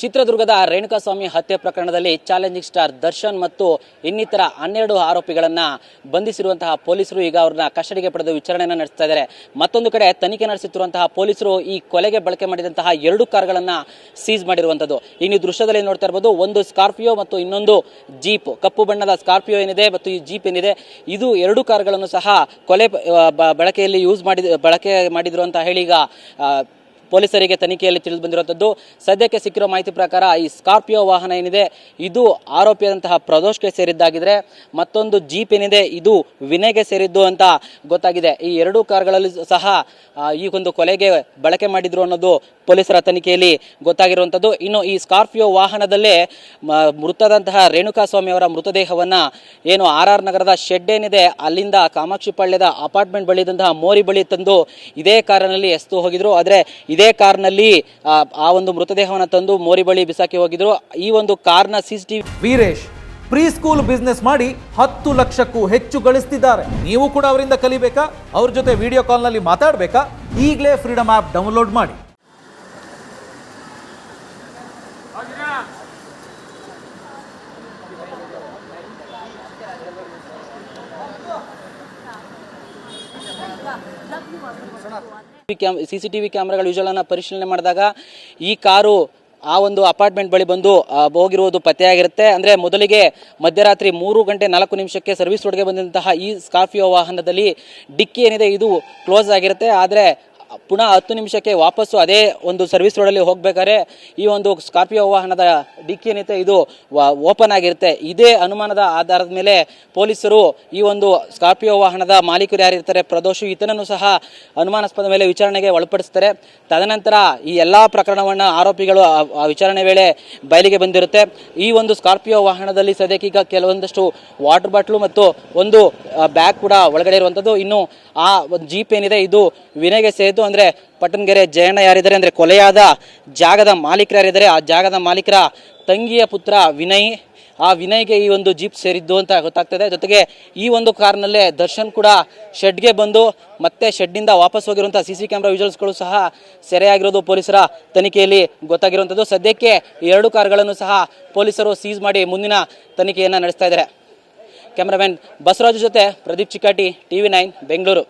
ಚಿತ್ರದುರ್ಗದ ರೇಣುಕಾಸ್ವಾಮಿ ಹತ್ಯೆ ಪ್ರಕರಣದಲ್ಲಿ ಚಾಲೆಂಜಿಂಗ್ ಸ್ಟಾರ್ ದರ್ಶನ್ ಮತ್ತು ಇನ್ನಿತರ ಹನ್ನೆರಡು ಆರೋಪಿಗಳನ್ನು ಬಂಧಿಸಿರುವಂತಹ ಪೊಲೀಸರು ಈಗ ಅವ್ರನ್ನ ಕಸ್ಟಡಿಗೆ ಪಡೆದು ವಿಚಾರಣೆಯನ್ನು ನಡೆಸ್ತಾ ಇದ್ದಾರೆ. ಮತ್ತೊಂದು ಕಡೆ ತನಿಖೆ ನಡೆಸುತ್ತಿರುವಂತಹ ಪೊಲೀಸರು ಈ ಕೊಲೆಗೆ ಬಳಕೆ ಮಾಡಿದಂತಹ ಎರಡು ಕಾರ್ಗಳನ್ನು ಸೀಸ್ ಮಾಡಿರುವಂಥದ್ದು ನೀವು ದೃಶ್ಯದಲ್ಲಿ ನೋಡ್ತಾ ಇರ್ಬೋದು, ಒಂದು ಸ್ಕಾರ್ಪಿಯೋ ಮತ್ತು ಇನ್ನೊಂದು ಜೀಪ್. ಕಪ್ಪು ಬಣ್ಣದ ಸ್ಕಾರ್ಪಿಯೋ ಏನಿದೆ ಮತ್ತು ಈ ಜೀಪ್ ಏನಿದೆ, ಇದು ಎರಡು ಕಾರ್ಗಳನ್ನು ಸಹ ಕೊಲೆ ಬಳಕೆಯಲ್ಲಿ ಯೂಸ್ ಮಾಡಿದ, ಬಳಕೆ ಮಾಡಿದ್ರು ಅಂತ ಹೇಳಿ ಈಗ ಪೊಲೀಸರಿಗೆ ತನಿಖೆಯಲ್ಲಿ ತಿಳಿದು ಬಂದಿರುವಂಥದ್ದು. ಸದ್ಯಕ್ಕೆ ಸಿಕ್ಕಿರೋ ಮಾಹಿತಿ ಪ್ರಕಾರ ಈ ಸ್ಕಾರ್ಪಿಯೋ ವಾಹನ ಏನಿದೆ, ಇದು ಆರೋಪಿಯಾದಂತಹ ಪ್ರದೋಷ್ಗೆ ಸೇರಿದ್ದಾಗಿದ್ರೆ, ಮತ್ತೊಂದು ಜೀಪ್ ಏನಿದೆ, ಇದು ವಿನಯ್ಗೆ ಸೇರಿದ್ದು ಅಂತ ಗೊತ್ತಾಗಿದೆ. ಈ ಎರಡೂ ಕಾರ್ಗಳಲ್ಲಿ ಸಹ ಈ ಒಂದು ಕೊಲೆಗೆ ಬಳಕೆ ಮಾಡಿದ್ರು ಅನ್ನೋದು ಪೊಲೀಸರ ತನಿಖೆಯಲ್ಲಿ ಗೊತ್ತಾಗಿರುವಂಥದ್ದು. ಇನ್ನು ಈ ಸ್ಕಾರ್ಪಿಯೋ ವಾಹನದಲ್ಲೇ ಮೃತದಂತಹ ರೇಣುಕಾಸ್ವಾಮಿ ಅವರ ಮೃತದೇಹವನ್ನ ಏನು ಆರ್ ಆರ್ ನಗರದ ಶೆಡ್ ಏನಿದೆ, ಅಲ್ಲಿಂದ ಕಾಮಾಕ್ಷಿ ಪಾಳ್ಯದ ಅಪಾರ್ಟ್ಮೆಂಟ್ ಬಳಿದಂತಹ ಮೋರಿ ಬಳಿ ತಂದು ಇದೇ ಕಾರಿನಲ್ಲಿ ಎಸ್ತು ಹೋಗಿದ್ರು. ಆದರೆ ಇದೇ ಕಾರ್ನಲ್ಲಿ ಆ, ಒಂದು ಮೃತದೇಹವನ್ನು ತಂದು ಮೋರಿ ಬಳಿ ಬಿಸಾಕಿ ಹೋಗಿದ್ರು. ಈ ಒಂದು ಕಾರ್ನ C C TV Veeresh pre school business ಮಾಡಿ ಹತ್ತು ಲಕ್ಷಕ್ಕೂ ಹೆಚ್ಚು ಗಳಿಸ್ತಿದ್ದಾರೆ. ನೀವು ಕೂಡ ಅವರಿಂದ ಕಲಿಬೇಕಾ? ಅವ್ರ ಜೊತೆ ವಿಡಿಯೋ ಕಾಲ್ನಲ್ಲಿ ಮಾತಾಡಬೇಕಾ? ಈಗಲೇ ಫ್ರೀಡಮ್ ಆ್ಯಪ್ ಡೌನ್ಲೋಡ್ ಮಾಡಿ. ಸಿ ಸಿ ಟಿ ವಿ ಕ್ಯಾಮ್ರಾಗಳ ಪರಿಶೀಲನೆ ಮಾಡಿದಾಗ ಈ ಕಾರು ಆ ಒಂದು ಅಪಾರ್ಟ್ಮೆಂಟ್ ಬಳಿ ಬಂದು ಹೋಗಿರುವುದು ಪತ್ತೆಯಾಗಿರುತ್ತೆ. ಅಂದರೆ ಮೊದಲಿಗೆ ಮಧ್ಯರಾತ್ರಿ ಮೂರು ಗಂಟೆ ನಾಲ್ಕು ನಿಮಿಷಕ್ಕೆ ಸರ್ವಿಸ್ ರೋಡ್ಗೆ ಬಂದಂತಹ ಈ ಸ್ಕಾರ್ಪಿಯೋ ವಾಹನದಲ್ಲಿ ಡಿಕ್ಕಿ ಏನಿದೆ, ಇದು ಕ್ಲೋಸ್ ಆಗಿರುತ್ತೆ. ಆದರೆ ಪುನಃ ಹತ್ತು ನಿಮಿಷಕ್ಕೆ ವಾಪಸ್ಸು ಅದೇ ಒಂದು ಸರ್ವಿಸ್ ರೋಡಲ್ಲಿ ಹೋಗಬೇಕಾದ್ರೆ ಈ ಒಂದು ಸ್ಕಾರ್ಪಿಯೋ ವಾಹನದ ಡಿಕ್ಕಿ ಏನಿದೆ ಇದು ಓಪನ್ ಆಗಿರುತ್ತೆ. ಇದೇ ಅನುಮಾನದ ಆಧಾರದ ಮೇಲೆ ಪೊಲೀಸರು ಈ ಒಂದು ಸ್ಕಾರ್ಪಿಯೋ ವಾಹನದ ಮಾಲೀಕರು ಯಾರಿರ್ತಾರೆ ಪ್ರದೋಷು ಈತನನ್ನು ಸಹ ಅನುಮಾನಾಸ್ಪದ ಮೇಲೆ ವಿಚಾರಣೆಗೆ ಒಳಪಡಿಸ್ತಾರೆ. ತದನಂತರ ಈ ಎಲ್ಲ ಪ್ರಕರಣವನ್ನು ಆರೋಪಿಗಳು ವಿಚಾರಣೆ ವೇಳೆ ಬಯಲಿಗೆ ಬಂದಿರುತ್ತೆ. ಈ ಒಂದು ಸ್ಕಾರ್ಪಿಯೋ ವಾಹನದಲ್ಲಿ ಸದ್ಯಕ್ಕೀಗ ಕೆಲವೊಂದಷ್ಟು ವಾಟರ್ ಬಾಟ್ಲು ಮತ್ತು ಒಂದು ಬ್ಯಾಗ್ ಕೂಡ ಒಳಗಡೆ ಇರುವಂಥದ್ದು ಇನ್ನು ಆ ಜೀಪ್ ಏನಿದೆ, ಇದು ವಿನಯ್ಗೆ ಸೇರಿದ್ದು ಅಂದರೆ ಪಟ್ಟಣಗೆರೆ ಜಯಣ್ಣ ಯಾರಿದ್ದಾರೆ ಅಂದರೆ ಕೊಲೆಯಾದ ಜಾಗದ ಮಾಲೀಕರು ಯಾರಿದ್ದಾರೆ? ಆ ಜಾಗದ ಮಾಲೀಕರ ತಂಗಿಯ ಪುತ್ರ ವಿನಯ್. ಆ ವಿನಯ್ಗೆ ಈ ಒಂದು ಜೀಪ್ ಸೇರಿದ್ದು ಅಂತ ಗೊತ್ತಾಗ್ತದೆ ಜೊತೆಗೆ ಈ ಒಂದು ಕಾರ್ನಲ್ಲೇ ದರ್ಶನ್ ಕೂಡ ಶೆಡ್ಗೆ ಬಂದು ಮತ್ತೆ ಶೆಡ್ನಿಂದ ವಾಪಸ್ ಹೋಗಿರುವಂಥ ಸಿ ಸಿ ಕ್ಯಾಮ್ರಾ ವಿಜುವಲ್ಸ್ಗಳು ಸಹ ಸೆರೆಯಾಗಿರೋದು ಪೊಲೀಸರ ತನಿಖೆಯಲ್ಲಿ ಗೊತ್ತಾಗಿರುವಂಥದ್ದು. ಸದ್ಯಕ್ಕೆ ಎರಡು ಕಾರ್ಗಳನ್ನು ಸಹ ಪೊಲೀಸರು ಸೀಸ್ ಮಾಡಿ ಮುಂದಿನ ತನಿಖೆಯನ್ನು ನಡೆಸ್ತಾ ಇದ್ದಾರೆ. ಕ್ಯಾಮ್ರಾಮನ್ ಬಸವರಾಜು ಜೊತೆ Pradeep Chikkati T V nine, Bengaluru.